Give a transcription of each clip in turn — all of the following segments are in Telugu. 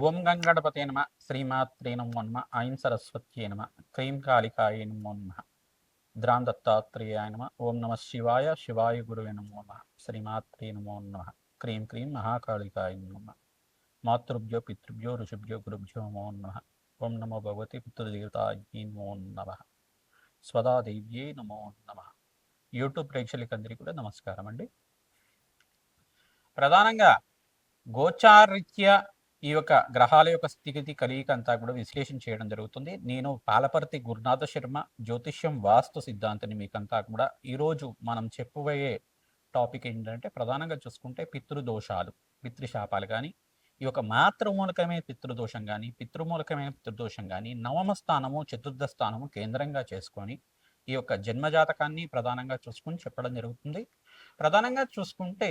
ఓం గంగణపతే నమ. శ్రీమాత్రే నమో నమ. ఐం సరస్వత్యే నమ. క్రీం కాళికాయ నమో నమ. ద్రాం దత్తాత్రేయాయ నమ. ఓం నమ శివాయ శివాయ గురువే నమో నమ. శ్రీమాత్రే నమో నమ. క్రీం క్రీం మహాకాళికాయ నమో నమ. మాతృభ్యో పితృభ్యో ఋషిభ్యో గురుభ్యో నమో నమ. ఓం నమో భగవతి పితృదేవతాయే నమో నమ. స్వదాదేవ్యే నమో నమ. యూట్యూబ్ ప్రేక్షకులందరికీ కూడా నమస్కారం అండి ప్రధానంగా గోచారిత్య ఈ యొక్క గ్రహాల యొక్క స్థితిగతి కలియిక అంతా కూడా విశ్లేషణ చేయడం జరుగుతుంది. నేను పాలపర్తి గురునాథ శర్మ జ్యోతిష్యం వాస్తు సిద్ధాంతిని మీకంతా కూడా ఈరోజు మనం చెప్పబోయే టాపిక్ ఏంటంటే ప్రధానంగా చూసుకుంటే పితృదోషాలు పితృశాపాలు కానీ ఈ యొక్క మాతృమూలకమైన పితృదోషం కానీ పితృమూలకమైన పితృదోషం కానీ నవమ స్థానము చతుర్థ స్థానము కేంద్రంగా చేసుకొని ఈ యొక్క జన్మజాతకాన్ని ప్రధానంగా చూసుకొని చెప్పడం జరుగుతుంది. ప్రధానంగా చూసుకుంటే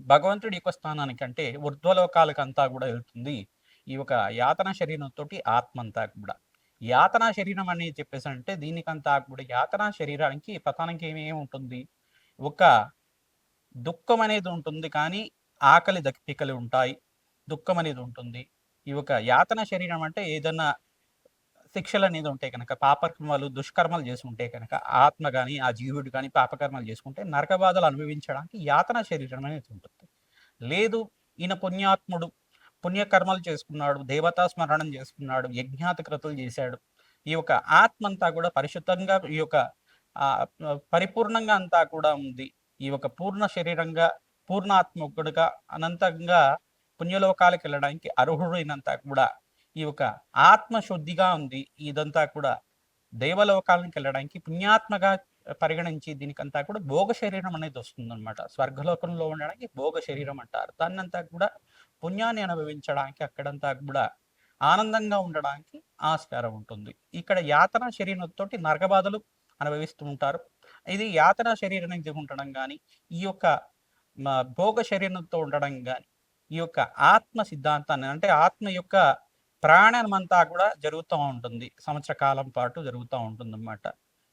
భగవంతుడి యొక్క స్థానానికి అంటే అంతా కూడా వెళ్తుంది ఈ యొక్క యాతన శరీరంతో ఆత్మ అంతా కూడా. యాతనా శరీరం అనేది చెప్పేసి అంటే దీనికంతా కూడా యాతనా శరీరానికి పతానికి ఏమేమి ఉంటుంది? ఒక దుఃఖం అనేది ఉంటుంది కానీ ఆకలి దప్పికలు ఉంటాయి. దుఃఖం అనేది ఉంటుంది. ఈ యొక్క యాతన శరీరం అంటే ఏదన్నా శిక్షలు అనేది ఉంటాయి కనుక పాపకర్మలు దుష్కర్మలు చేసుకుంటే కనుక ఆత్మ కానీ ఆ జీవుడు కానీ పాపకర్మలు చేసుకుంటే నరక బాధలు అనుభవించడానికి యాతన శరీరం అనేది ఉంటుంది. లేదు ఈయన పుణ్యాత్ముడు పుణ్యకర్మలు చేసుకున్నాడు దేవతా స్మరణం చేసుకున్నాడు యజ్ఞాత కృతులు చేశాడు. ఈ యొక్క ఆత్మ అంతా కూడా పరిశుద్ధంగా ఈ యొక్క పరిపూర్ణంగా అంతా కూడా ఉంది. ఈ యొక్క పూర్ణ శరీరంగా పూర్ణాత్మకుడుగా అనంతంగా పుణ్యలోకాలకు వెళ్ళడానికి అర్హుడైనంత కూడా ఈ యొక్క ఆత్మశుద్ధిగా ఉంది. ఇదంతా కూడా దేవలోకాలకు వెళ్ళడానికి పుణ్యాత్మగా పరిగణించి దీనికంతా కూడా భోగ శరీరం అనేది వస్తుందన్నమాట. స్వర్గలోకంలో ఉండడానికి భోగ శరీరం అంటారు. దాన్నంతా కూడా పుణ్యాన్ని అనుభవించడానికి అక్కడంతా కూడా ఆనందంగా ఉండడానికి ఆస్కారం ఉంటుంది. ఇక్కడ యాతన శరీరంతోటి నరకబాధలు అనుభవిస్తూ ఉంటారు. ఇది యాతన శరీరానికి ఉండడం కానీ ఈ యొక్క భోగ శరీరంతో ఉండడం కానీ ఈ యొక్క ఆత్మ సిద్ధాంతాన్ని అంటే ఆత్మ యొక్క ప్రాణమంతా కూడా జరుగుతూ ఉంటుంది. సంవత్సర కాలం పాటు జరుగుతూ ఉంటుంది అన్నమాట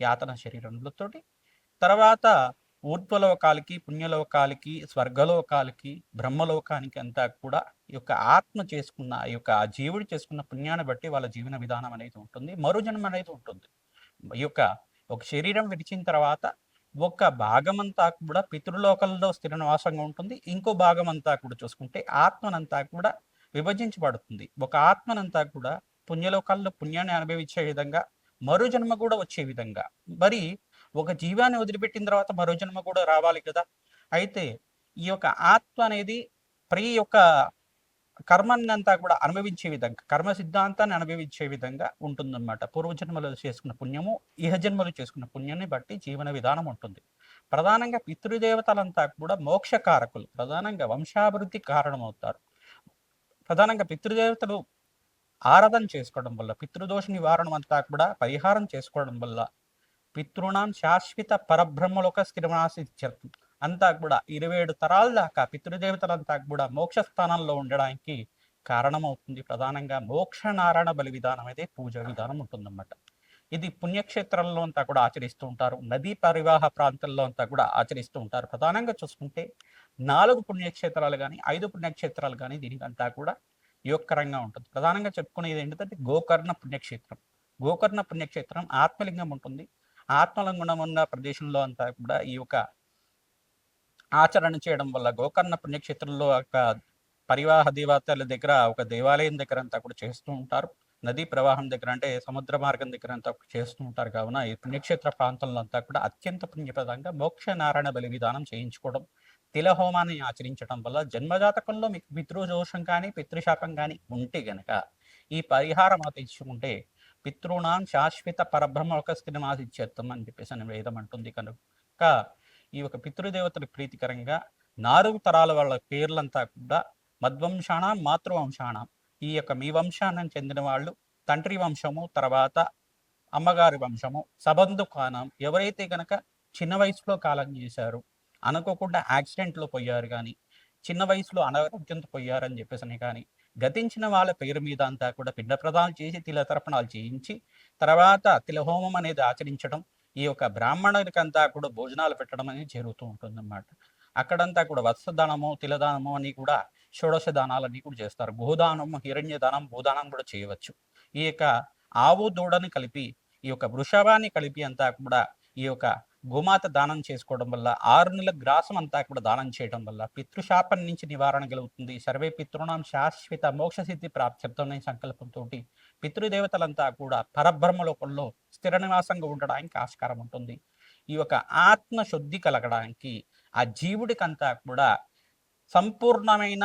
యాతన శరీరంతోటి తర్వాత ఊర్ధ్వలోకాలకి పుణ్యలోకాలకి స్వర్గలోకాలకి బ్రహ్మలోకానికి అంతా కూడా ఈ యొక్క ఆత్మ చేసుకున్న ఈ యొక్క ఆ జీవుడు చేసుకున్న పుణ్యాన్ని బట్టి వాళ్ళ జీవన విధానం అనేది ఉంటుంది. మరుజన్మ అనేది ఉంటుంది. ఈ యొక్క ఒక శరీరం విడిచిన తర్వాత ఒక భాగం అంతా కూడా పితృలోకంలో స్థిర నివాసంగా ఉంటుంది. ఇంకో భాగం అంతా కూడా చూసుకుంటే ఆత్మనంతా కూడా విభజించబడుతుంది. ఒక ఆత్మనంతా కూడా పుణ్యలోకాల్లో పుణ్యాన్ని అనుభవించే విధంగా మరో జన్మ కూడా వచ్చే విధంగా. మరి ఒక జీవాన్ని వదిలిపెట్టిన తర్వాత మరో జన్మ కూడా రావాలి కదా? అయితే ఈ యొక్క ఆత్మ అనేది ప్రీ యొక్క కర్మాన్ని అంతా కూడా అనుభవించే విధంగా కర్మ సిద్ధాంతాన్ని అనుభవించే విధంగా ఉంటుందన్నమాట. పూర్వజన్మలో చేసుకున్న పుణ్యము ఇహ జన్మలు చేసుకున్న పుణ్యాన్ని బట్టి జీవన విధానం ఉంటుంది. ప్రధానంగా పితృదేవతలంతా కూడా మోక్ష కారకులు ప్రధానంగా వంశాభివృద్ధి కారణమవుతారు. ప్రధానంగా పితృదేవతలు ఆరాధన చేసుకోవడం వల్ల పితృదోష నివారణ అంతా కూడా పరిహారం చేసుకోవడం వల్ల పితృణాం శాశ్వత పరబ్రహ్మలోక స్థిరమాసి అంతా కూడా ఇరవై ఏడు తరాల దాకా పితృదేవతలంతా కూడా మోక్ష స్థానంలో ఉండడానికి కారణమవుతుంది. ప్రధానంగా మోక్ష నారాయణ బలి విధానం అయితే పూజ విధానం ఉంటుందన్నమాట. ఇది పుణ్యక్షేత్రంలో అంతా కూడా ఆచరిస్తూ ఉంటారు. నదీ పరివాహ ప్రాంతాల్లో అంతా కూడా ఆచరిస్తూ ఉంటారు. ప్రధానంగా చూసుకుంటే నాలుగు పుణ్యక్షేత్రాలు కానీ ఐదు పుణ్యక్షేత్రాలు కానీ దీనికంతా కూడా యోగకరంగా ఉంటుంది. ప్రధానంగా చెప్పుకునేది ఏంటంటే గోకర్ణ పుణ్యక్షేత్రం. గోకర్ణ పుణ్యక్షేత్రం ఆత్మలింగం ఉంటుంది. ఆత్మలింగం ఉన్న ప్రదేశంలో అంతా కూడా ఈ యొక్క ఆచరణ చేయడం వల్ల గోకర్ణ పుణ్యక్షేత్రంలో ఒక పరివాహ దేవతల దగ్గర ఒక దేవాలయం దగ్గర అంతా కూడా చేస్తూ ఉంటారు. నదీ ప్రవాహం దగ్గర అంటే సముద్ర మార్గం దగ్గర అంతా చేస్తూ ఉంటారు. కావున ఈ పుణ్యక్షేత్ర ప్రాంతంలో అంతా కూడా అత్యంత పుణ్యప్రదంగా మోక్ష నారాయణ బలి విధానం చేయించుకోవడం తిలహోమాన్ని ఆచరించడం వల్ల జన్మజాతకంలో మీకు పితృదోషం కానీ పితృశాపం కానీ ఉంటే గనక ఈ పరిహారం ఆచరించుకుంటే పితృణాం శాశ్వత పరబ్రహ్మ ఒక స్థిరమాసిచ్చేత్తం అని చెప్పేసి అని వేదం అంటుంది కనుక ఈ యొక్క పితృదేవతల ప్రీతికరంగా నాలుగు తరాల వాళ్ళ పేర్లంతా కూడా మద్వంశాణం మాతృవంశాణం ఈ యొక్క మీ వంశానం చెందిన వాళ్ళు తండ్రి వంశము తర్వాత అమ్మగారి వంశము సబంధు కానం ఎవరైతే గనక చిన్న వయసులో కాలం చేశారు అనుకోకుండా యాక్సిడెంట్లో పోయారు కానీ చిన్న వయసులో అనారోగ్యంతో పోయారని చెప్పేసి కానీ గతించిన వాళ్ళ పేరు మీద అంతా కూడా పిండ ప్రదానాలు చేసి తిలతర్పణాలు చేయించి తర్వాత తిలహోమం అనేది ఆచరించడం ఈ యొక్క బ్రాహ్మణునికంతా కూడా భోజనాలు పెట్టడం అనేది జరుగుతూ ఉంటుందన్నమాట. అక్కడంతా కూడా వత్సదానము తిలదానము అని కూడా షోడశ దానాలన్నీ కూడా చేస్తారు. గోదానము హిరణ్య దానం భూదానం కూడా చేయవచ్చు. ఈ యొక్క ఆవు దూడని కలిపి ఈ యొక్క వృషభాన్ని కలిపి అంతా కూడా ఈ యొక్క గోమాత దానం చేసుకోవడం వల్ల ఆరు నెలల గ్రాసం అంతా కూడా దానం చేయడం వల్ల పితృశాపం నుంచి నివారణ కలుగుతుంది. సర్వే పితృణం శాశ్వత మోక్ష సిద్ధి ప్రాప్త్యర్థం సంకల్పంతో పితృదేవతలంతా కూడా పరబ్రహ్మ లోకంలో స్థిర నివాసంగా ఉండడానికి ఆస్కారం ఉంటుంది. ఈ యొక్క ఆత్మ శుద్ధి కలగడానికి ఆ జీవుడికంతా కూడా సంపూర్ణమైన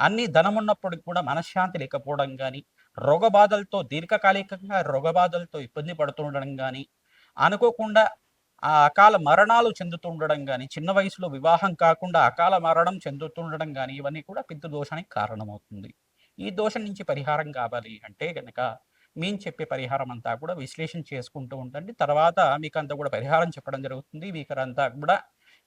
అన్ని ధనం ఉన్నప్పటికి కూడా మనశ్శాంతి లేకపోవడం కానీ రోగబాధలతో దీర్ఘకాలికంగా రోగబాధలతో ఇబ్బంది పడుతుండడం కానీ అనుకోకుండా ఆ అకాల మరణాలు చెందుతుండడం కానీ చిన్న వయసులో వివాహం కాకుండా అకాల మరణం చెందుతుండడం కానీ ఇవన్నీ కూడా పితృదోషానికి కారణమవుతుంది. ఈ దోషం నుంచి పరిహారం కావాలి అంటే కనుక మేము చెప్పే పరిహారం అంతా కూడా విశ్లేషణ చేసుకుంటూ ఉండండి. తర్వాత మీకు అంతా కూడా పరిహారం చెప్పడం జరుగుతుంది. మీకంతా కూడా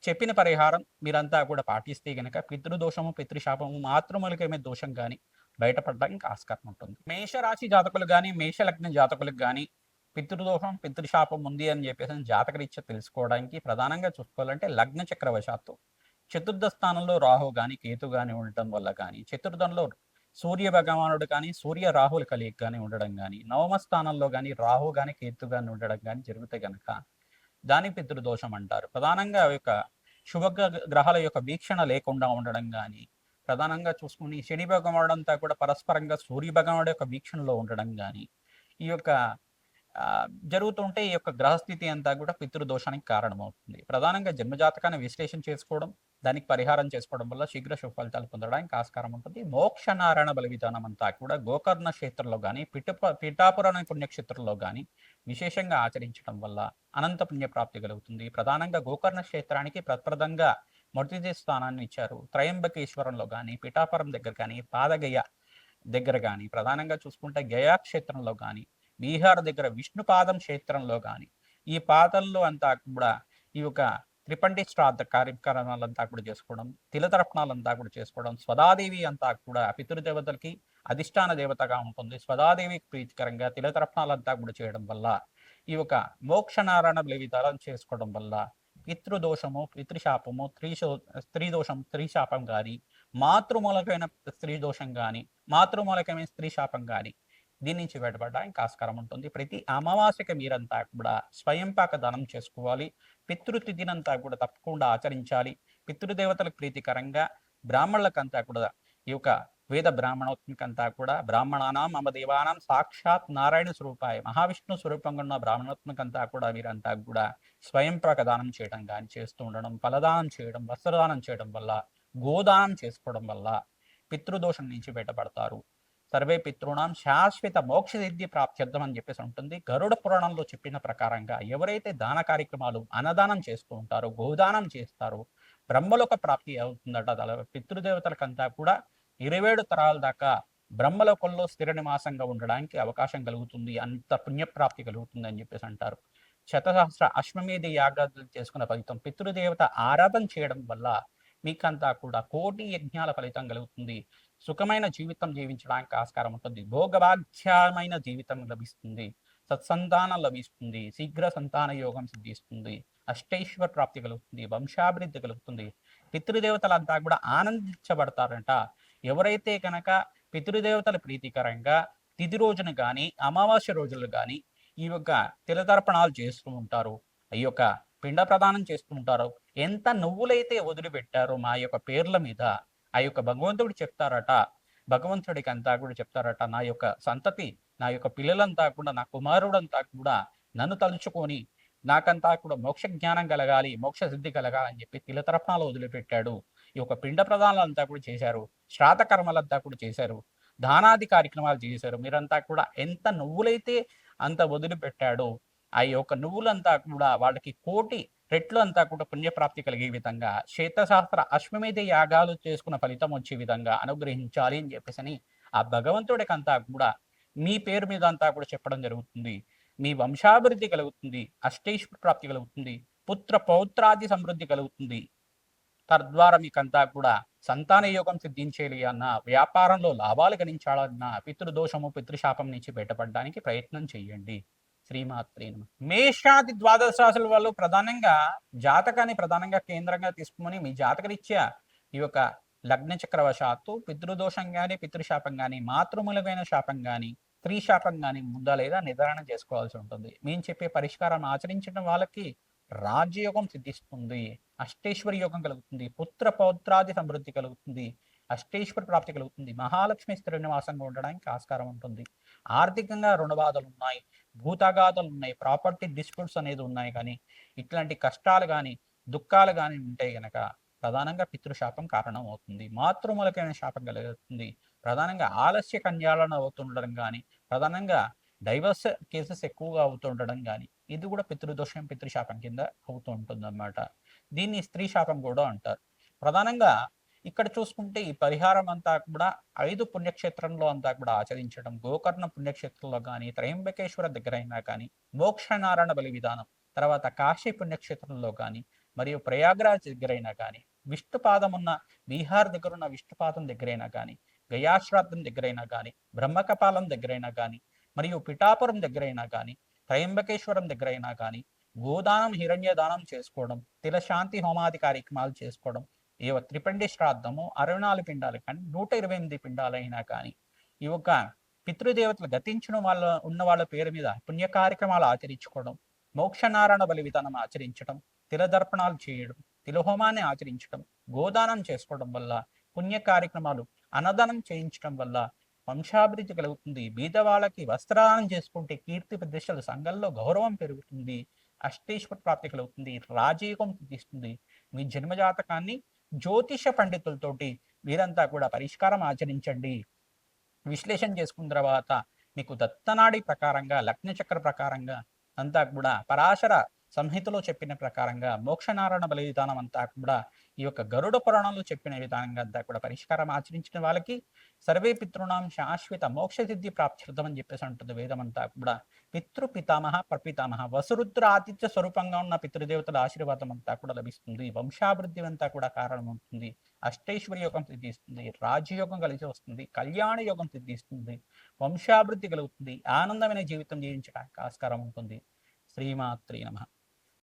చెప్పిన పరిహారం మీరంతా కూడా పాటిస్తే గనక పితృదోషము పితృశాపము మాతృమూలికమే దోషం కానీ బయటపడడానికి ఆస్కారం ఉంటుంది. మేషరాశి జాతకులు కానీ మేషలగ్న జాతకులకు కానీ పితృదోషం పితృశాపం ఉంది అని చెప్పేసి జాతకరీత్యా తెలుసుకోవడానికి ప్రధానంగా చూసుకోవాలంటే లగ్న చక్రవశాత్తు. చతుర్థ స్థానంలో రాహు కానీ కేతు కానీ ఉండటం వల్ల కానీ చతుర్థంలో సూర్య భగవానుడు కానీ సూర్య రాహుల కలిగి కానీ ఉండడం కానీ నవమ స్థానంలో కానీ రాహు కానీ కేతు కానీ ఉండడం కానీ జరిగితే గనక దాని పితృదోషం అంటారు. ప్రధానంగా యొక్క శుభ గ్రహాల యొక్క వీక్షణ లేకుండా ఉండడం కానీ ప్రధానంగా చూసుకుని శని భగవానుడు అంతా కూడా పరస్పరంగా సూర్య భగవానుడు యొక్క వీక్షణలో ఉండడం కానీ ఈ యొక్క జరుగుతుంటే ఈ యొక్క గ్రహస్థితి అంతా కూడా పితృదోషానికి కారణమవుతుంది. ప్రధానంగా జన్మజాతకాన్ని విశ్లేషణ చేసుకోవడం దానికి పరిహారం చేసుకోవడం వల్ల శీఘ్ర సుఫలితాలు పొందడానికి ఆస్కారం ఉంటుంది. మోక్ష నారాయణ బలి విధానం అంతా కూడా గోకర్ణ క్షేత్రంలో కానీ పిఠప పిఠాపురం పుణ్యక్షేత్రంలో కానీ విశేషంగా ఆచరించడం వల్ల అనంత పుణ్యప్రాప్తి కలుగుతుంది. ప్రధానంగా గోకర్ణ క్షేత్రానికి ప్రప్రదంగా మొదటి స్థానాన్ని ఇచ్చారు. త్రయంబకేశ్వరంలో కానీ పిఠాపురం దగ్గర కానీ పాదగయ దగ్గర కానీ ప్రధానంగా చూసుకుంటే గయా క్షేత్రంలో కానీ బీహార్ దగ్గర విష్ణుపాదం క్షేత్రంలో కానీ ఈ పాదంలో అంతా కూడా ఈ యొక్క త్రిపండి శ్రాద్ధ కార్యక్రమాలంతా కూడా చేసుకోవడం తిలతర్పణాలంతా కూడా చేసుకోవడం స్వదాదేవి అంతా కూడా పితృదేవతలకి అధిష్టాన దేవతగా ఉంటుంది. స్వదాదేవికి ప్రీతికరంగా తిలతర్పణాలంతా కూడా చేయడం వల్ల ఈ యొక్క మోక్షనారాయణ బలివిధాలను చేసుకోవడం వల్ల పితృదోషము పితృశాపము స్త్రీశో స్త్రీ దోషం కానీ మాతృమూలకమైన స్త్రీ దోషం కానీ మాతృమూలకమైన స్త్రీ శాపం కానీ దీని నుంచి బయటపడడానికి ఆస్కారం ఉంటుంది. ప్రతి అమావాస్యకి మీరంతా కూడా స్వయంపాక దానం చేసుకోవాలి. పితృతిథినంతా కూడా తప్పకుండా ఆచరించాలి. పితృదేవతలకు ప్రీతికరంగా బ్రాహ్మణులకంతా కూడా ఈ యొక్క వేద బ్రాహ్మణోత్మికంతా కూడా బ్రాహ్మణానాం మమ దేవానాం సాక్షాత్ నారాయణ స్వరూపాయ మహావిష్ణు స్వరూపంగా ఉన్న బ్రాహ్మణోత్మికంతా కూడా వీరంతా కూడా స్వయం ప్రకదానం చేయడం కానీ చేస్తూ ఉండడం ఫలదానం చేయడం వస్త్రదానం చేయడం వల్ల గోదానం చేసుకోవడం వల్ల పితృదోషం నుంచి బయటపడతారు. సర్వే పితృణాం శాశ్వత మోక్ష సిద్ధి ప్రాప్త్యర్థం అని చెప్పేసి ఉంటుంది. గరుడ పురాణంలో చెప్పిన ప్రకారంగా ఎవరైతే దాన కార్యక్రమాలు అన్నదానం చేస్తూ ఉంటారో గోదానం చేస్తారో బ్రహ్మలోక ప్రాప్తి అవుతుందట పితృదేవతలకంతా కూడా ఇరవేడు తరాల దాకా బ్రహ్మలోకంలో స్థిర నివాసంగా ఉండడానికి అవకాశం కలుగుతుంది. అంత పుణ్యప్రాప్తి కలుగుతుంది అని చెప్పేసి అంటారు. శతసహస్ర అశ్వమేధ యాగాదులు చేసుకున్న ఫలితం పితృదేవత ఆరాధన చేయడం వల్ల మీకంతా కూడా కోటి యజ్ఞాల ఫలితం కలుగుతుంది. సుఖమైన జీవితం జీవించడానికి ఆస్కారం ఉంటుంది. భోగభాగ్యమైన జీవితం లభిస్తుంది. సత్సంతానం లభిస్తుంది. శీఘ్ర సంతాన యోగం సిద్ధిస్తుంది. అష్టైశ్వర ప్రాప్తి కలుగుతుంది. వంశాభివృద్ధి కలుగుతుంది. పితృదేవతలంతా కూడా ఆనందించబడతారంట. ఎవరైతే కనుక పితృదేవతల ప్రీతికరంగా తిథి రోజున కానీ అమావాస్య రోజులు కానీ ఈ యొక్క తిలతర్పణాలు చేస్తూ ఉంటారు ఈ యొక్క పిండ ప్రదానం చేస్తూ ఉంటారు ఎంత నువ్వులైతే వదిలిపెట్టారో మా యొక్క పేర్ల మీద ఆ యొక్క భగవంతుడు చెప్తారట భగవంతుడికి అంతా కూడా చెప్తారట నా యొక్క సంతతి నా యొక్క పిల్లలంతా కూడా నా కుమారుడంతా కూడా నన్ను తలుచుకొని నాకంతా కూడా మోక్ష జ్ఞానం కలగాలి మోక్ష సిద్ధి కలగాలి అని చెప్పి తిలతరత్నాలు వదిలిపెట్టాడు. ఈ యొక్క పిండ ప్రధానాలంతా కూడా చేశారు శ్రాత కర్మలంతా కూడా చేశారు దానాది కార్యక్రమాలు చేశారు. మీరంతా కూడా ఎంత నువ్వులైతే అంత వదిలిపెట్టాడో ఆ యొక్క నువ్వులంతా కూడా వాళ్ళకి కోటి రెట్లు అంతా కూడా పుణ్యప్రాప్తి కలిగే విధంగా శ్వేతశాస్త్ర అశ్వమేధ యాగాలు చేసుకున్న ఫలితం వచ్చే విధంగా అనుగ్రహించాలి అని చెప్పేసి ఆ భగవంతుడికంతా కూడా మీ పేరు మీద అంతా కూడా చెప్పడం జరుగుతుంది. మీ వంశాభివృద్ధి కలుగుతుంది అష్టైశ్వర ప్రాప్తి కలుగుతుంది పుత్ర పౌత్రాది సమృద్ధి కలుగుతుంది. తద్వారా మీకంతా కూడా సంతాన యోగం సిద్ధించేది అన్న వ్యాపారంలో లాభాలు గణించాలన్న పితృదోషము పితృశాపం నుంచి బయటపడడానికి ప్రయత్నం చేయండి. శ్రీమాత్రే నమ. మేషాది ద్వాదశ రాశుల వాళ్ళు ప్రధానంగా జాతకాన్ని ప్రధానంగా కేంద్రంగా తీసుకుని మీ జాతకరీత్యా ఈ యొక్క లగ్న చక్రవశాత్తు పితృదోషం కానీ పితృశాపం కానీ మాతృమూలమైన శాపం కానీ స్త్రీ శాపం కానీ ఉందా లేదా నిర్ధారణ చేసుకోవాల్సి ఉంటుంది. మేము చెప్పే పరిష్కారాన్ని ఆచరించడం వాళ్ళకి రాజ్యయోగం సిద్ధిస్తుంది అష్టేశ్వరి యోగం కలుగుతుంది పుత్ర పౌత్రాది సమృద్ధి కలుగుతుంది అష్టేశ్వర ప్రాప్తి కలుగుతుంది మహాలక్ష్మి శ్రీనివాసంగా ఉండడానికి ఆస్కారం ఉంటుంది. ఆర్థికంగా రుణబాధలు ఉన్నాయి భూతగాథలు ఉన్నాయి ప్రాపర్టీ డిస్ప్యూట్స్ అనేది ఉన్నాయి కానీ ఇట్లాంటి కష్టాలు కానీ దుఃఖాలు కానీ ఉంటే గనక ప్రధానంగా పితృశాపం కారణం అవుతుంది. మాతృమూలకైన శాపం కలుగుతుంది. ప్రధానంగా ఆలస్య కన్యాలను అవుతుండడం కానీ ప్రధానంగా డైవర్స్ కేసెస్ ఎక్కువగా అవుతుండడం కానీ ఇది కూడా పితృదోషం పితృశాపం కింద అవుతూ ఉంటుంది అన్నమాట దీన్ని స్త్రీ శాపం కూడా అంటారు. ప్రధానంగా ఇక్కడ చూసుకుంటే ఈ పరిహారం అంతా కూడా ఐదు పుణ్యక్షేత్రంలో అంతా కూడా ఆచరించడం గోకర్ణ పుణ్యక్షేత్రంలో కానీ త్రయంబకేశ్వర దగ్గర అయినా కానీ మోక్షనారాయణ బలి విధానం తర్వాత కాశీ పుణ్యక్షేత్రంలో కానీ మరియు ప్రయాగ్రాజ్ దగ్గరైనా కానీ విష్ణుపాదం ఉన్న బీహార్ దగ్గర ఉన్న విష్ణుపాదం దగ్గరైనా కానీ గయాశ్రాద్ధం దగ్గరైనా కానీ బ్రహ్మకపాలం దగ్గరైనా కానీ మరియు పిఠాపురం దగ్గరైనా కానీ త్రయంబకేశ్వరం దగ్గరైనా కానీ గోదానం హిరణ్య దానం చేసుకోవడం తిలశాంతి హోమాది కార్యక్రమాలు చేసుకోవడం ఈ యొక్క త్రిపిండి శ్రాద్ధము అరవై నాలుగు పిండాలు కానీ నూట ఇరవై ఎనిమిది పిండాలైనా కానీ ఈ యొక్క పితృదేవతలు గతించిన వాళ్ళ ఉన్న వాళ్ళ పేరు మీద పుణ్య కార్యక్రమాలు ఆచరించుకోవడం మోక్షనారాయణ బలి విధానం ఆచరించడం తిలదర్పణాలు చేయడం తిలహోమాన్ని ఆచరించడం గోదానం చేసుకోవడం వల్ల పుణ్య కార్యక్రమాలు అన్నదానం చేయించడం వల్ల వంశాభివృద్ధి కలుగుతుంది. బీద వాళ్ళకి వస్త్రదానం చేసుకుంటే కీర్తి ప్రతిష్టలు సంఘంలో గౌరవం పెరుగుతుంది అష్టేశ్వర ప్రాప్తి కలుగుతుంది రాజయోగం తీస్తుంది మీ జన్మజాతకాన్ని జ్యోతిష పండితులతోటి మీరంతా కూడా పరిష్కారం ఆచరించండి. విశ్లేషణ చేసుకున్న తర్వాత మీకు దత్తనాడి ప్రకారంగా లగ్న చక్ర ప్రకారంగా అంతా కూడా పరాశర సంహితలో చెప్పిన ప్రకారంగా మోక్షనారాయణ బలి విధానం అంతా కూడా ఈ యొక్క గరుడ పురాణంలో చెప్పిన విధానంగా అంతా కూడా పరిష్కారం ఆచరించిన వాళ్ళకి సర్వే పితృణాం శాశ్వత మోక్ష సిద్ధి అని చెప్పేసి ఉంటుంది వేదం అంతా కూడా. పితృ పితామహ ప్రపితామహ వసురుద్ర ఆతిథ్య స్వరూపంగా ఉన్న పితృదేవతల ఆశీర్వాదం అంతా కూడా లభిస్తుంది. వంశాభివృద్ధి అంతా కూడా కారణం ఉంటుంది అష్టైశ్వర్య యోగం సిద్ధిస్తుంది. రాజయోగం కలిసి వస్తుంది. కళ్యాణ యోగం సిద్ధిస్తుంది. వంశాభివృద్ధి కలుగుతుంది. ఆనందమైన జీవితం జీవించడానికి ఆస్కారం ఉంటుంది. శ్రీమాత్రి నమ.